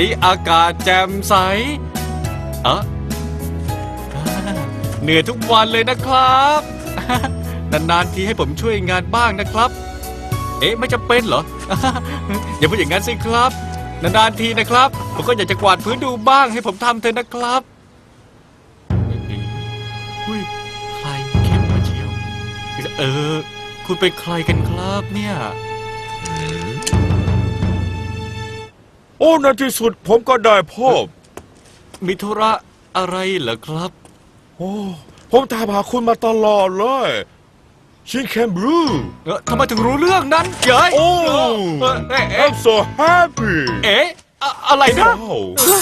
นี้อากาศแจ่มใสเอะอ่าเหนื่อยทุกวันเลยนะครับ นานๆทีให้ผมช่วยงานบ้างนะครับ เอ๊ะ ไม่จำเป็นเหรอ อย่าพูดอย่างนั้นสิครับ นานๆทีนะครับ ผมก็อยากจะกวาดพื้นดูบ้างให้ผมทำเถอะนะครับอุ้ยใครเข้มมาเชียว เออ คุณเป็นใครกันครับเนี่ย โอ้ในที่สุดผมก็ได้พบ มีธุระอะไรเหรอครับ โอ้ ผมตามหาคุณมาตลอดเลย ชินแคนบรู เออทำไมถึงรู้เรื่องนั้นเย้ยโอ้ เออเอ๊ะเอ๊ะ I'm so happy เอ๊ะอะอะไรนะว้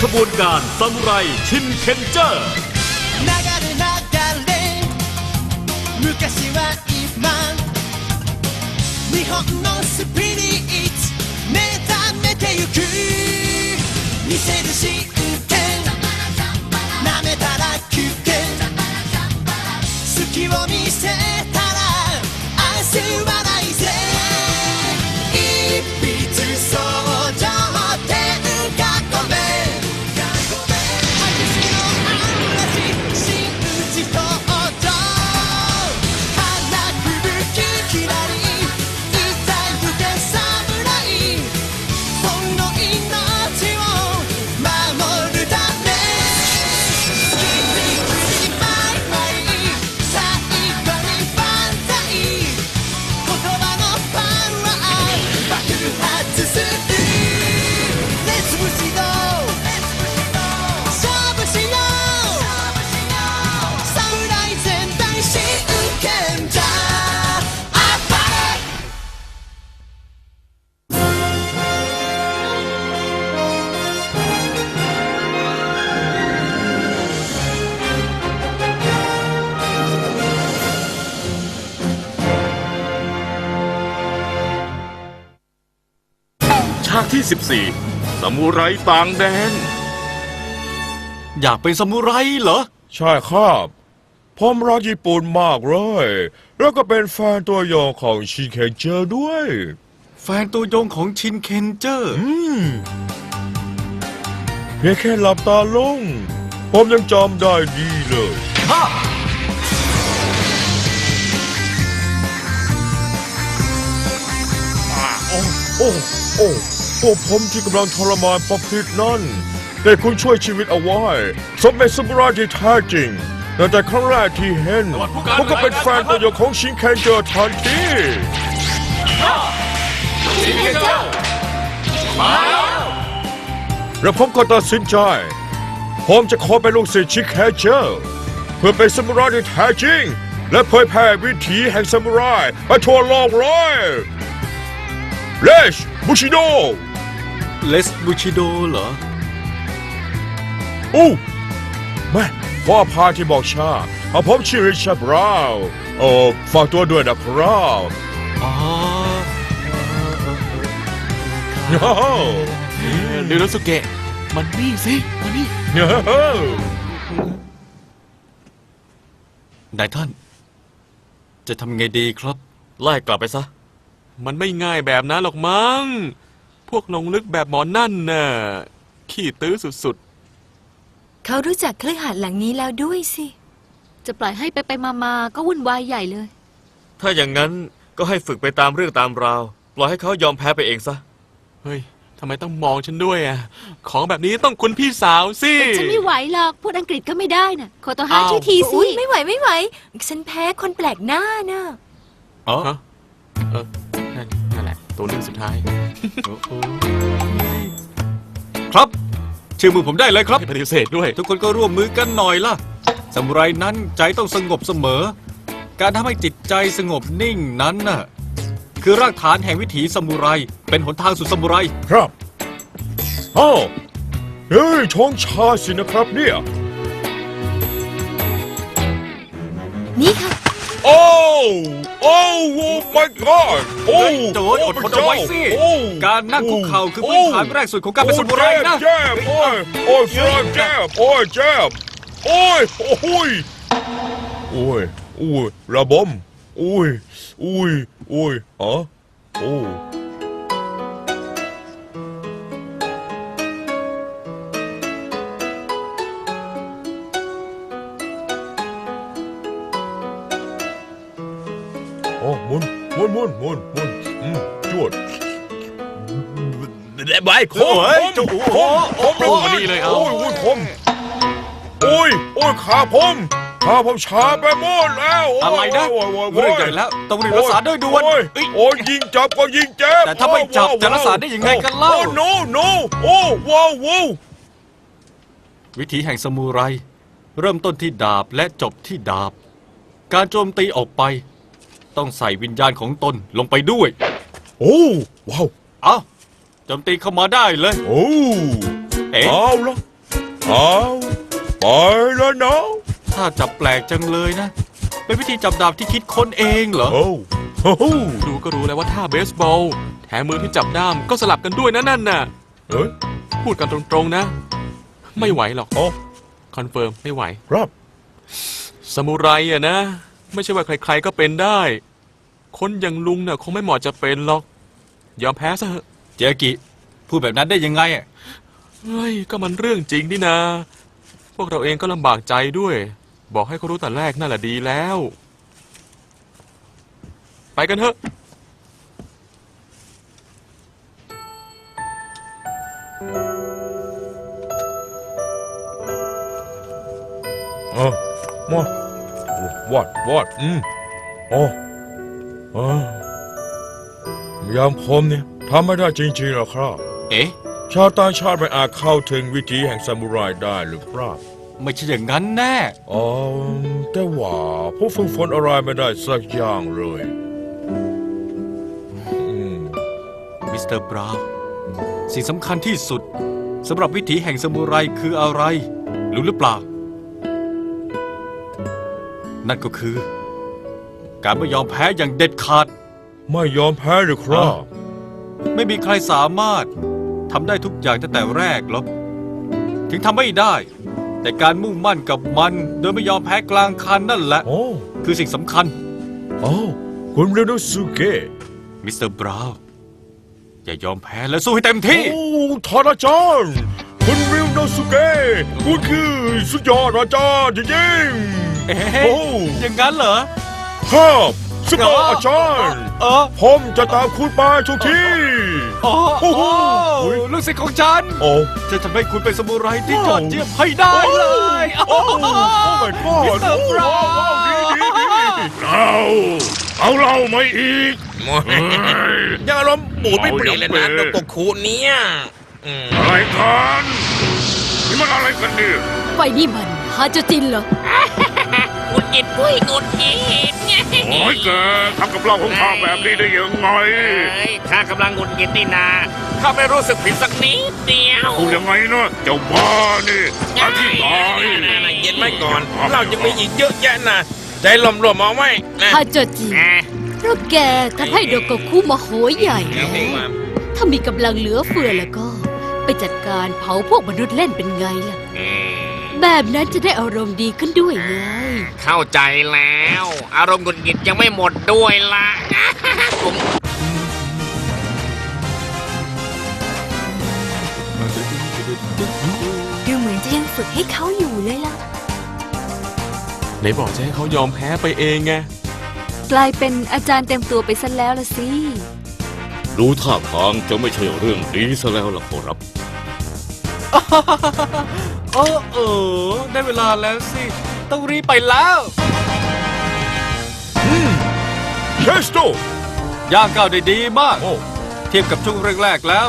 ขบวนการซามูไรชินเคนเจอร์ 流れ流れ昔は今日本のスピリッツ目覚めてゆく見せる真剣舐めたら休憩好きを見せた ที่ 14 สมุไรต่างแดน อยากเป็นซามูไรเหรอ ใช่ครับ ผมรักญี่ปุ่นมากเลย แล้วก็เป็นแฟนตัวยงของชินเคนเจอร์ด้วย แฟนตัวยงของชินเคนเจอร์ อืม เพียงแค่หลับตาลง ผมยังจำได้ดีเลย ฮะ โอ้ โอ้ โอ้ พวกผมที่กำลังทรมานประพิษนั่น แต่คุณช่วยชีวิตเอาไว้ สมเป็นสมุไรที่แท้จริงตั้งแต่ครั้งแรกที่เห็นผมก็เป็นแฟนตัวยงของชินเคนเจอร์ทันทีแล้วผมก็ตัดสินใจ ผมจะขอเป็นลูกศิษย์ชิคแคเจอร์เพื่อเป็นซามูไรที่แท้จริง และเผยแผ่วิถีแห่งซามูไรไปทั่วโลกเลยเลช บูชิโดเลสบูชิโดเหรอ อู้แม่พ่อพาที่บอกชาเอาผมชื่อริชาร์ดบราวน์โอ้ฝากตัวด้วยนะครับอ๋อโอ้โหเดโนสุเกะมันนี่สิมันนี่โอ้โหนายท่าน จะทำไงดีครับ ไล่กลับไปซะ มันไม่ง่ายแบบนั้นหรอกมั้ง พวกลงลึกแบบหมอนั่นน่ะ ขี้ตื้อสุดเขารู้จักเครือข่ายหลังนี้แล้วด้วยสิ จะปล่อยให้ไปไปมามาๆก็วุ่นวายใหญ่เลย ถ้าอย่างนั้นก็ให้ฝึกไปตามเรื่องตามราว ปล่อยให้เขายอมแพ้ไปเองซะ ๆ เฮ้ย ทำไมต้องมองฉันด้วยอะ ของแบบนี้ต้องคุณพี่สาวสิ ฉันไม่ไหวหรอกพูดอังกฤษก็ไม่ได้น่ะ ขอตัวหาอ้าวช่วยทีสิ อุ้ยไม่ไหวไม่ไหว ฉันแพ้คนแปลกหน้าน่ะ อ๋อ ฮะ เออนั่นนั่นแหละ ตัวเรื่องสุดท้ายครับ ชื่อมือผมได้เลยครับ ให้ปฏิเสธด้วย ทุกคนก็ร่วมมือกันหน่อยล่ะซามูไรนั้นใจต้องสงบเสมอ การทำให้จิตใจสงบนิ่งนั้นน่ะคือรากฐานแห่งวิถีซามูไร เป็นหนทางสู่ซามูไร ครับ อ้าวเฮ้ยท้องชาสินะครับเนี่ย นี่ค่ะ โอ้โอ้ my god โอ้เฮ้ยโจรอดทนเอาไว้สิ โอ้การนั่งคุกเข่าคือพื้นฐานแรกสุดของการเป็นซามูไรนะโอ้เจ็บโอ้ยโอ้ยฟรานเจ็บโอ้ยเจ็บโอ้ยโอ้ยโอ้ยโอ้ยระบมโอ้ยโอ้ยโอ้ยอ๋อโอ้ อ้หมุนหมุนหมุนหมุนหมุนอืมจวดใบคมโอ้ยคมโอ้คโหมคมโอ้โหนี่เลยเอาโอ้ยโอ้ยคมโอ้ยโอ้ยขาผมขาผมชาไปหมดแล้วโยอะไรนะโอ้ยโอ้ยโอ้ยเรื่องใหญ่แล้วต้องรีบรักษาด้วยด่วนโอ้ยเอ้ยโอ้ยยิงจับก็ยิงเจ็บแต่ถ้าไม่จับจะรักษาได้ยังไงกันเล่าโอ้ no no โอ้ว้าวว้าววิถีแห่งสมุไร เริ่มต้นที่ดาบและจบที่ดาบ การโจมตีออกไป ต้องใส่วิญญาณของตนลงไปด้วย โอ้ว้าวเอาโจมตีเข้ามาได้เลย โอ้เอ๊ะเอาละเอาไปแล้วนะถ้าจับแปลกจังเลยนะ เป็นวิธีจับดาบที่คิดค้นเองเหรอ โอ้โอ้โหดูก็รู้แล้วว่าท่าเบสบอล แถมมือที่จับด้ามก็สลับกันด้วยนะนั่นน่ะ เอ้ยพูดกันตรงๆนะ ไม่ไหวหรอก โอ้คอนเฟิร์มไม่ไหว ครับ สมุไรอะนะ ไม่ใช่ว่าใครๆก็เป็นได้ คนอย่างลุงน่ะคงไม่เหมาะจะเป็นหรอก ยอมแพ้ซะเถอะเจอากิพูดแบบนั้นได้ยังไงอะเฮ้ยก็มันเรื่องจริงนี่นะ พวกเราเองก็ลำบากใจด้วย บอกให้เขารู้แต่แรกนั่นแหละดีแล้ว ไปกันเถอะ เออมาวอดวอดอืมโอ้เออยามคมเนี่ยทำไม่ได้จริงๆหรอกครับ เอ๊ะ ชาวต่างชาติไม่อาจเข้าถึงวิถีแห่งซามูไรได้หรือครับ ไม่ใช่อย่างนั้นแน่ อ๋อ แต่ว่าพวกฝึกฝนอะไรไม่ได้สักอย่างเลยอืมมิสเตอร์บราวน์สิ่งสำคัญที่สุดสำหรับวิถีแห่งสมุไรคืออะไร รู้หรือเปล่า นั่นก็คือ การไม่ยอมแพ้อย่างเด็ดขาด ไม่ยอมแพ้หรือครับ ไม่มีใครสามารถทำได้ทุกอย่างตั้งแต่แรกหรอกถึงทำไม่ได้ แต่การมุ่งมั่นกับมันโดยไม่ยอมแพ้กลางคันนั่นแหละ โอ้คือสิ่งสำคัญ โอ้คุณเรโนสุเกะมิสเตอร์บราวน์อย่ายอมแพ้และสู้ให้เต็มที่โอ้ทานอาจารย์คุณริวโนสุเกะคุณคือสุดยอดอาจารย์จริงเอ๊ๆโอ้ะอย่างนั้นเหรอ ครับสุดยอดอาจารย์เออผมจะตามคุณไปทุกที่โอ้โอ้โห โอ้ลูกศิษย์ของฉัน โอ้จะทำให้คุณเป็นสมุไรที่ยอดเยี่ยมให้ได้เลยโอ้โอ้ my god มิสเตอร์บราวน์ว้าวดีดีดีเอาเอาเหล้ามาอีกยังอารมณ์บูดไม่เปลี่ยนเลยนะดรคูเนี่ยอืมอะไรกันนี่มันอะไรกันเนี่ยไฟนี่มันฮาจะจินเหรอ งุดหงิดปุ้ยงุดหงิดเนี่ยโอ้ยแกทำกับเราของข้าแบบนี้ได้ยังไงเอ้ยข้ากำลังงุดหงิดนี่นาข้าไม่รู้สึกผิดสักนิดเดียวพูดยังไงเนาะเจ้าบ้านี่อธิบายน่ะๆๆเย็นไว้ก่อน เรายังมีอีกเยอะแยะนะใจลมๆเอาไว้นะฮาจะจินอะเพราะแกทำให้โดโกคุโมโหใหญ่เอาเพลงมาถ้ามีกำลังเหลือเฟือแล้วก็ ไปจัดการเผาพวกมนุษย์เล่นเป็นไงล่ะอืม แบบนั้นจะได้อารมณ์ดีขึ้นด้วยไง เข้าใจแล้ว อารมณ์หงุดหงิดยังไม่หมดด้วยละผมดูเหมือนจะยังฝึกให้เขาอยู่เลยล่ะ ไหนบอกจะให้เขายอมแพ้ไปเองไง กลายเป็นอาจารย์เต็มตัวไปซะแล้วละสิดูท่าทางจะไม่ใช่เรื่องดีซะแล้วล่ะครับ เออเออได้เวลาแล้วสิ ต้องรีบไปแล้วเชสโตย่างก้าวได้ดีมาก โอ้เทียบกับช่วงแรกๆแล้ว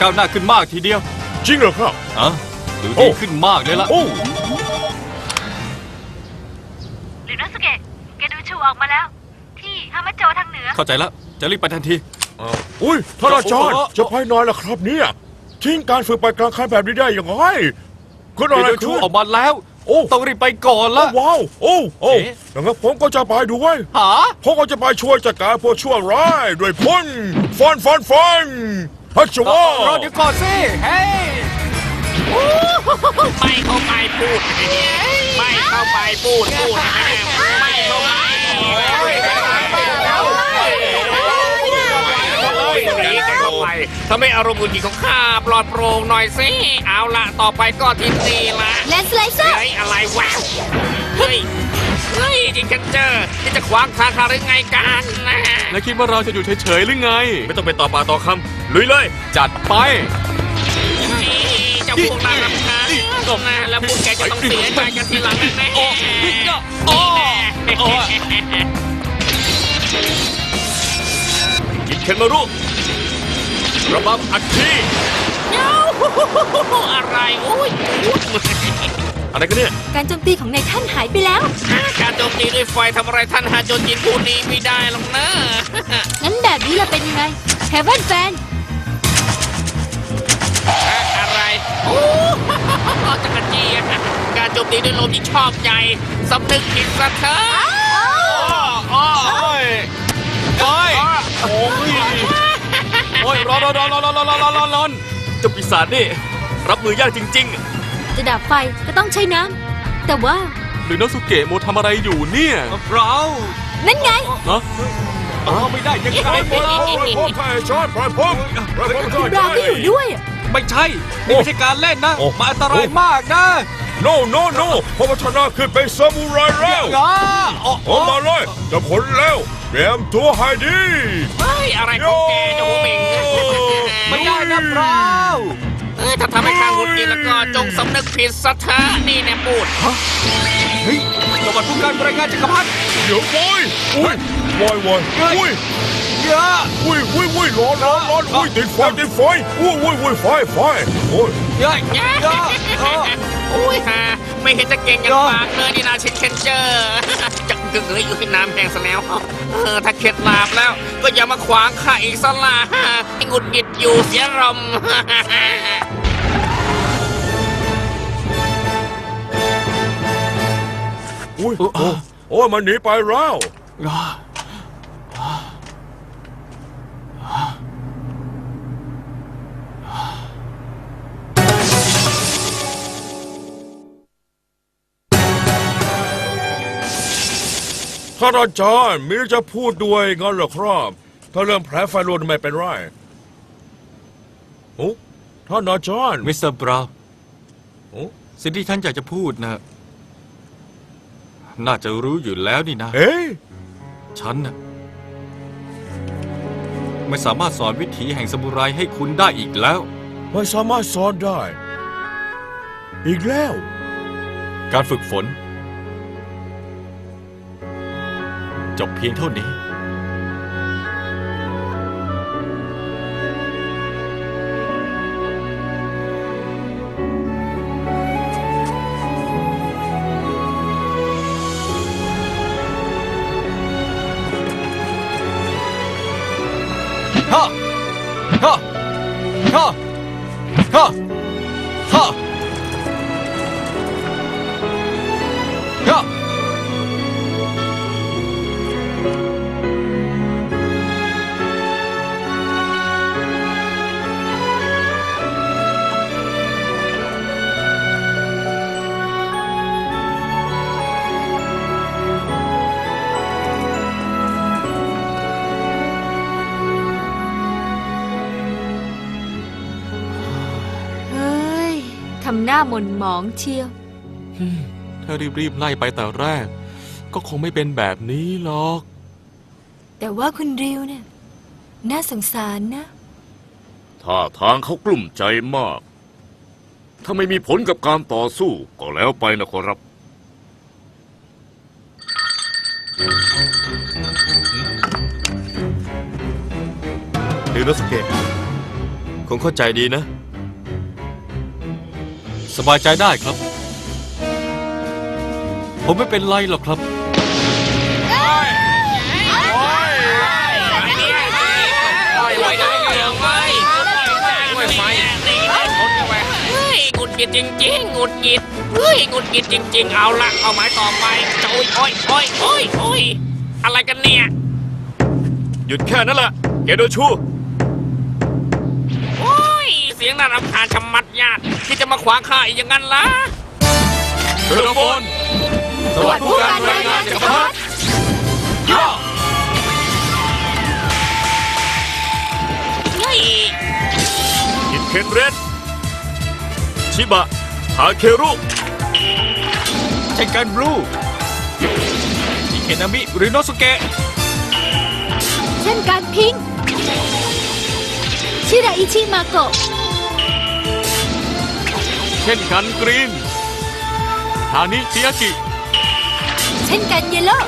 ก้าวหน้าขึ้นมากทีเดียวจริงเหรอครับ อะดูโอ้ดีขึ้นมากเลยล่ะ โอ้หรือโนสุเกะแกดูชูออกมาแล้ว ที่ฮามาโจทางเหนือ เข้าใจแล้วจะรีบไปทันที อุ้ยท่านอาจารย์โอ้โอ้จะไปนอนแล้วครับเนี่ย ทิ้งการฝึกไปกลางคันแบบนี้ได้ยังไง เกิดอะไรเดี๋ยวชูขึ้นออกมาแล้ว โอ้ต้องรีบไปก่อนโอ้ละ ว้าว โอ้โอ้เอ๊ะ ดังนั้นผมก็จะไปด้วย หา ผมก็จะไปช่วยจัดการพวกชั่วร้ายด้วยพ่นฟันฟันฟันฮัชรวา รอเดี๋ยวก่อนสิเฮ้ยไม่เข้าไปพูด ไม่เข้าไปพูดพูดไม่เข้าไปหนีกันเข้าไป ทำให้อารมณ์หงุดหงิดของข้าปลอดโปร่งหน่อยสิ เอาละต่อไปก็ทิศนี่ละแลนสไลเซอร์เฮ้ยอะไรวะ เฮ้ย เฮ้ยจิงกันเจอที่จะขวางทางข้าหรือไงกันนะแล้วคิดว่าเราจะอยู่เฉยๆหรือไง ไม่ต้องไปต่อปากต่อคำลุยเลย จัดไปนี่เจ้าพวกนางรำคาญนะแล้วพวกแกจะต้องเสียใจกันทีหลังแน่ๆโอ้โอ้โอ้กินเคนมารุ ระบำอัดทีเอ้าอะไรโอ้ยอะไรกันเนี่ย การโจมตีของนายท่านหายไปแล้ว การโจมตีด้วยไฟทำอะไรท่านฮาโจนยินผู้นี้ไม่ได้หรอกนะงั้นแบบนี้เราเป็นยังไงเฮเวนแฟนอะไรโอ้จักรจี้การโจมตีด้วยลมที่ชอบใจสำนึกผิดซะเถอะโอ้ยโอ้ยโอ้ย โอ้ยร้อนร้อนร้อนร้อนร้อนร้อนร้อนร้อนเจ้าปีศาจนี่ รับมือยากจริง จะดับไฟก็ต้องใช้น้ำแต่ว่าหรือโนสุเกะโมทำอะไรอยู่เนี่ยเรานั่นไงเนะเอาไม่ได้ยังไงปล่อยผมปล่อยผมใครชอบปล่อยผมปล่อยผมคุณปลาก็อยู่ด้วยอไม่ใช่นี่ไม่ใช่การเล่นนะมาอันตรายมากนะโนโนโนพระวัฒนาขึ้นเป็นซามูไรแล้วอ้าอ้ออกมาเลยจะผลแล้วเตรียมตัวให้ดี เอะไรของแกเจ้าหัวเหม่งไม่ได้นะเราเอ้ยถ้าทำให้ข้าหงุดหงิดแล้วก็จงสำนึกผิดซะเถอะนี่แน่พูดเฮ้ยจังหวัดผู้การบริการจักรพรรดิเดี๋ยวโว้ยอุ้ยโว้ยโว้ยอุ้ยเยอะอุ้ยอุ้ยอุ้ยร้อนร้อนร้อนอุ้ยติดไฟติดไฟอุ้ยอุ้ยอุ้ยไฟไฟโอ้ยเยอะเยอะเยอะเออโอ้ยฮะไม่เห็นจะเก่งอย่างปากเลยนี่นาเชนเคนเจอร์ จะกึ่งเลยอยู่ที่น้ำแห้งซะแล้วเออถ้าเข็ดหลาบแล้ว ก็อย่ามาขวางข้าอีกสละให้หงุดหงิดอยู่เสียรมอุ้ยโอ้โอ้ยมันหนีไปแล้ว ท่านอาจารย์มีเรื่องจะพูดด้วยงั้นเหรอครับ ถ้าเรื่องแผลไฟลนไม่เป็นไรโอ้ท่านอาจารย์มิสเตอร์บราวน์โอ้สิ่งที่ท่านอยากจะพูดนะ น่าจะรู้อยู่แล้วนี่นะ เอ๊ะฉันน่ะไม่สามารถสอนวิถีแห่งสมุไรให้คุณได้อีกแล้ว ไม่สามารถสอนได้ อีกแล้ว การฝึกฝน จบเพียงเท่านี้ น้าหม่นหมองเชียว ถ้ารีบๆไล่ไปแต่แรก ก็คงไม่เป็นแบบนี้หรอก แต่ว่าคุณริวเนี่ย น่าสงสารนะ ท่าทางเขากลุ่มใจมาก ถ้าไม่มีผลกับการต่อสู้ ก็แล้วไปนะขอรับๆหรือโนสุเกะคงเข้าใจดีนะ สบายใจได้ครับ ผมไม่เป็นไรหรอกครับปล่อยไว้ได้เรื่องไว้ปล่อยไฟนี่ได้ผลกันไปเฮ้ยหงุดหงิดจริงๆหงุดหงิดเฮ้ยหงุดหงิดจริง ๆ เอาละเอาไม้ต่อไปโอ้ยโอ้ยโอ้ยโอ้ยโอ้ยอะไรกันเนี่ย หยุดแค่นั้นแหละเกโดชู ยเสียงน่ารำคาญชะมัดญาติที่จะมาขวางข้าอีกอย่างนั้นล่ะเทเลโฟนสวัสดีผู้การรายงานจักรพรรดิย่อเฮ้ยอินเคนเรดชิบะทาเครุเช่นกันบลูอิเคนามิริโนสุเกะเช่นการพิงค์ชิราอิชิมาโกะ เช่นกันกรีนฮานิชิยากิ เช่นกันเยลโล่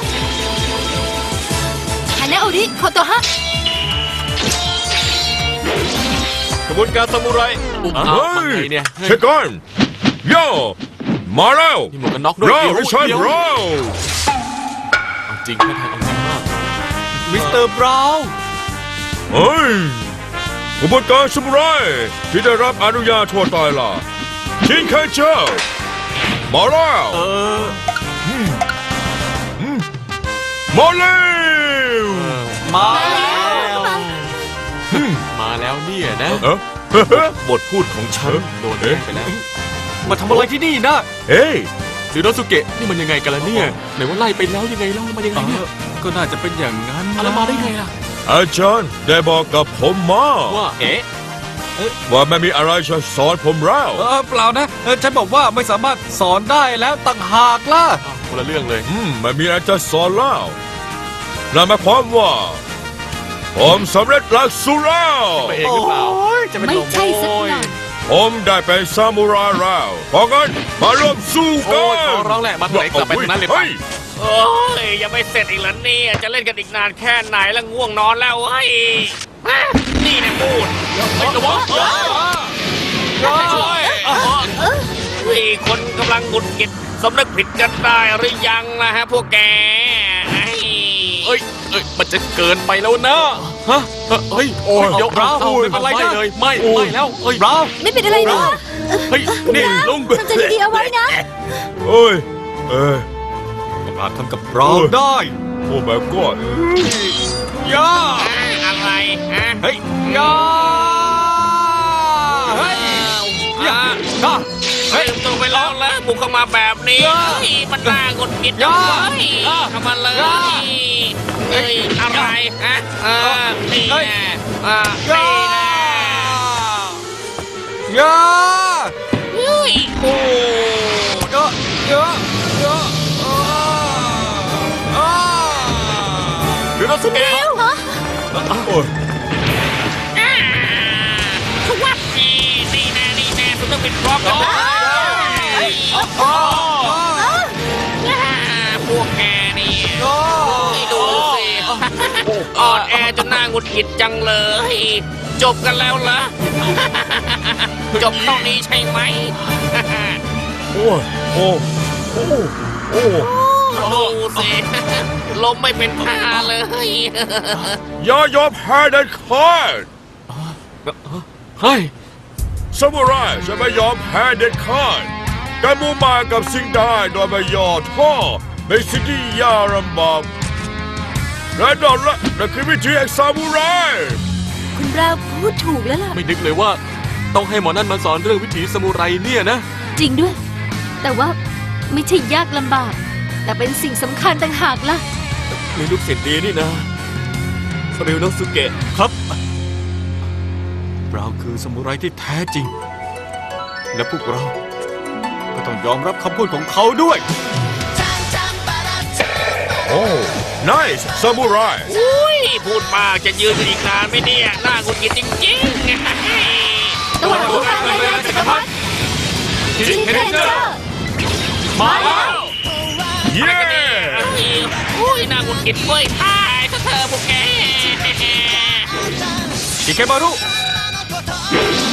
ฮานาโอริโคโตฮะกระบวนการซามูไรอุ้มอะเอาเฮ้มายไงเนี่ยเฮ้ย เช็คก่อนโย่มาแล้วมีหมวกกันน็อกด้วยเราเดี๋ยวไม่ใช่เดี๋ยวเราเอาจริงแค่ทางเอาจริงมากมิสเตอร์บราวน์เฮ้ยกระบวนการสมุไรที่ได้รับอนุญาตทั่วตายล่ะ ชินเคเจอร์มาแล้วเออมาแล้วมาแล้วมาแล้วเนี่ยนะเอ้าบทพูดของฉันโดนเด้งไปแล้ว มาทำอะไรที่นี่นะเฮ้ยหรือโนสุเกะนี่มันยังไงกันล่ะเนี่ยไหนว่าไล่ไปแล้วยังไงเล่ามายังไงเอเนี่ยอก็น่าจะเป็นอย่างนั้นอะแล้วมาได้ไงล่ะ อาจารย์ได้บอกกับผมมาว่าเอ๊ะ ว่าไม่มีอะไรจะสอนผมแล้วเออเปล่านะเออฉันบอกว่าไม่สามารถสอนได้แล้วต่างหากล่ะอ้าวคนละเรื่องเลย อืมไม่มีอะไรจะสอนแล้วนั่นหมายความว่า ผมสำเร็จหลักสูตรแล้วไปเองหรือเปล่าจะเป็นไม่ลมใช่สักหน่อย ผมได้เป็นซามูไรแล้วเพราะงั้นมาร่วมสู้โอ้กันยขอร้องแหละมาเถอะกลับไปตรงนั้นเลยไปฮ้โอ้ยยังไม่เสร็จอีกแล้วเนี่ย จะเล่นกันอีกนานแค่ไหนแล้วง่วงนอนแล้วเฮ้ยฮะ นี่นะพูดเฮ้ยระวังเฮ้ยเฮ้ยคนกำลังหงุดหงิดสำนึกผิดกันได้หรือยังนะฮะพวกแกเฮ้ยเอ้ยเอ้ย มันจะเกินไปแล้วนะ ฮะ เฮ้ย โอ้ยยกเราไม่เป็นไรเลย ไม่ ไม่แล้วเฮ้ยบราวน์ไม่เป็นอะไรนะเฮ้ย นี่ลุงทำใจดีๆเอาไว้นะเอ้ย เอ้ยอาจทำกับบราวน์ได้ โอ้ my god ย่า อะไรฮะเฮ้ยยาเฮ้ยยาย่าเฮ้ยตัวไปล้วแล้วบุกเข้ามาแบบนี้เฮ้ยมันน่าหงุดหงิดจังเลยเข้ามาเลยเฮ้ยอะไรฮะเออนี่แน่อ่าย่านี่แน่ยาเฮ้ยโอ้เย่าย่าย่าอ่าหรือโนสุเกะโอ้ยอ่า สวัสดีนี่แน่นี่แน่คุณต้องเป็นพร้อมกันเลยอ่าพวกแกนี่นี่ดูสิอ่อนแอจนหน้าหงุดหงิดจังเลย จบกันแล้วเหรอจบเท่านี้ใช่ไหมโอ้ยโอ้โอ้โอ้ดูสิ ลมไม่เป็นท่าเลย อย่ายอมแพ้เด็ดขาดเฮ้ยซามูไรจะไม่ยอมแพ้เด็ดขาดการมุ่งมากับสิ่งได้โดยไม่ย่อท้อในสิ่งที่ยากลำบากและดอนละนั่นคือวิธีแห่งซามูไรคุณบราวน์พูดถูกแล้วล่ะ ไม่นึกเลยว่า ต้องให้หมอนั่นมาสอนเรื่องวิถีสมุไรเนี่ยนะ จริงด้วย แต่ว่าไม่ใช่ยากลำบาก แต่เป็นสิ่งสำคัญต่างหากล่ะ มีลูกศิษย์ดีนี่นะริวโนสุเกะครับ เราคือสมุไรที่แท้จริง และพวกเรา ก็ต้องยอมรับคำพูดของเขาด้วย โอ้ nice ซามูไรอุ้ยพูดมากจะยืนกันอีกนานไหมเนี่ยหน้าหงุดหงิดจริงๆตัวผู้การรายงานจักรพรรดิจิงเทนเจอร์มาแล้ว เย้อุ้ยหน้าหงุดหงิดเว้ยท่ายถ้าเธอพวกแกอิเคมารุ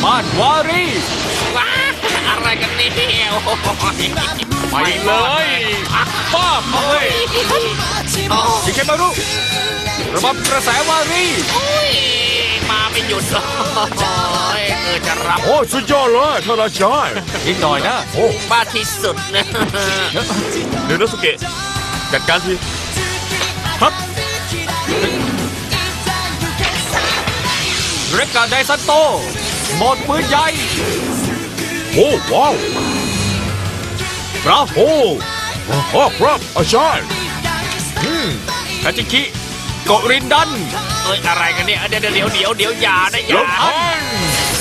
ม่านวารีว้าอะไรกันเนี่ยโอ้โหไปเลยป้าบเลยอิเคมารุระบบกระแสวารี อุ้ยมา ไม่หยุดเลยเออจะรับโอ้สุดยอดเลยท่านอาจารย์อีกหน่อยนะโอ้บ้าที่สุดนะริวโนสุเกะจัดการทีครับเรกาไดซันโตหมดปืนใหญ่โอ้ว้าวครับโอ้โอ้ครับอาจารย์อืมคาจิคิโกรินดันเอ้ยอะไรกันเนี่ยเดี๋ยวเดี๋ยวเดี๋ยวเดี๋ยวอย่านะอย่าลงทัน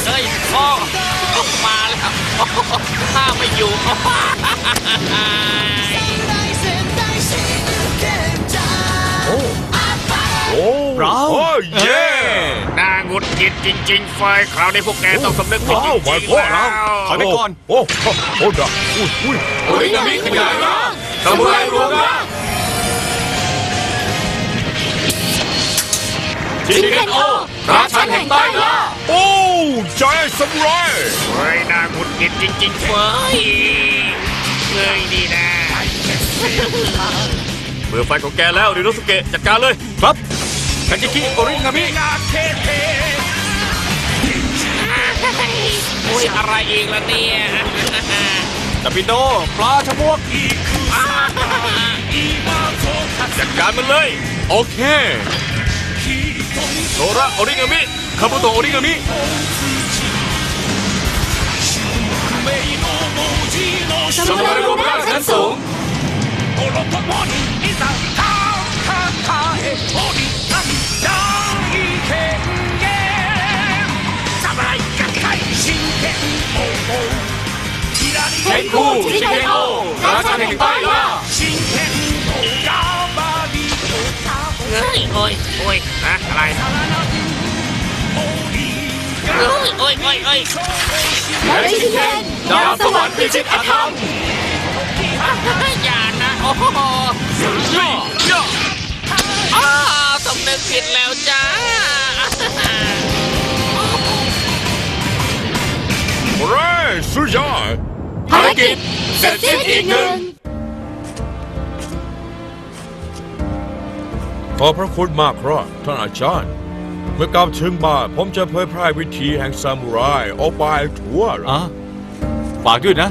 เอ้ยพ่อออกมาแล้วข้าไม่อยู่โอ้โอ้เราโอ้เย้น่าหงุดหงิดจริง ๆ ไฟคราวนี้พวกแกต้องสำนึกผิดจว้าวริมางๆพ่อแล้วถอยไปก่อน โอ้โอ้โอ้ดะอุ้ยอุ้ยโอรินามิขยายร่างซามูไรรวมร่า งชิเคนโอราชันแห่งใต้ล่าโอ้ใจสมุไรเฮ้ยน่าหงุดหงิดจริงๆเฟ้ยเฮ้ยนี่นะเมื่อไฟของแกแล้วริโนสุเกะจัดการเลยครับคาจิคิโอรินามิโอ้ยอะไรอีกล่ะเนี่ยตาปิโดปลาชะมวกจัดการมันเลย โอเค โซระโอริงามิคาบุโตะโอริงามิซามูไรรวมร่างชั้นสูงเชนคูชิเคนโอราชันแห่ง โอ้ยโอ้ยนะอะไรเฮ้ยโอ้ยโอ้ยโอ้ยและริชิเคนดาวสวรรค์พิชิตอธรรมอย่านะ โอ้โหย่อย่ออ้าวสำนึกผิดแล้วจ้าเร่สุดยอดภารกิจเสร็จสิ้นอีกหนึ่ง ขอบพระคุณมากครับท่านอาจารย์ เมื่อกลับถึงบ้านผมจะเผยแพร่วิธีแห่งซามูไรออกไปทั่วเลยอะฝากด้วยนะ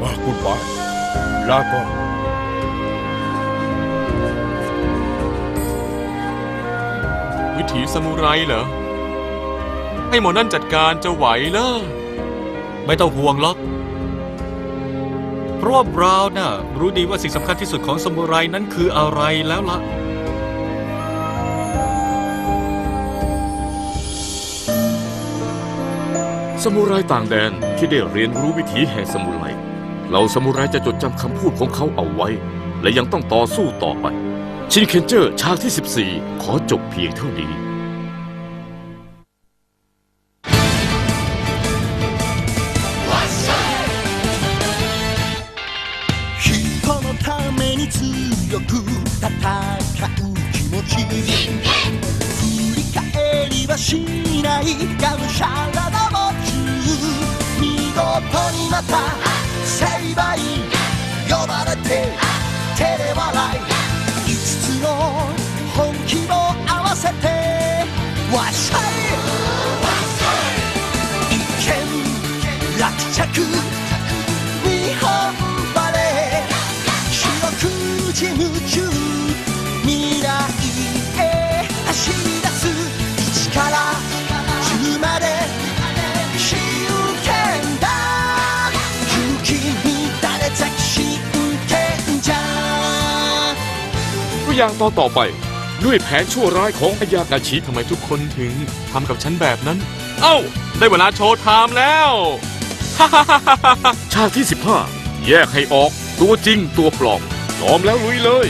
ว่าคุณบายลาก่อนวิถีซามูไรเหรอ ให้หมอนั่นจัดการจะไหวเหรอไม่ต้องห่วงหรอกเพราะว่าบราวน์น่ะรู้ดีว่าสิ่งสำคัญที่สุดของสมุไรนั้นคืออะไรแล้วล่ะ สมุไรต่างแดนที่ได้เรียนรู้วิถีแห่งสมุไรเหล่าสมุไรจะจดจำคำพูดของเขาเอาไว้ และยังต้องต่อสู้ต่อไป ชินเคนเจอร์ฉากที่ 14 ขอจบเพียงเท่านี้ 笑い。五つの本気を合わせてわっしゃい。一見落着日本バレー。四六時夢中未来へ走り出す。1 อย่างตอนต่อไป ด้วยแผนชั่วร้ายของอายากาชิทำไมทุกคนถึงทำกับฉันแบบนั้น เอ้า ได้เวลาโชว์ไทม์แล้วฉากที่ 15 แยกให้ออกตัวจริงตัวปลอมพร้อมแล้วลุยเลย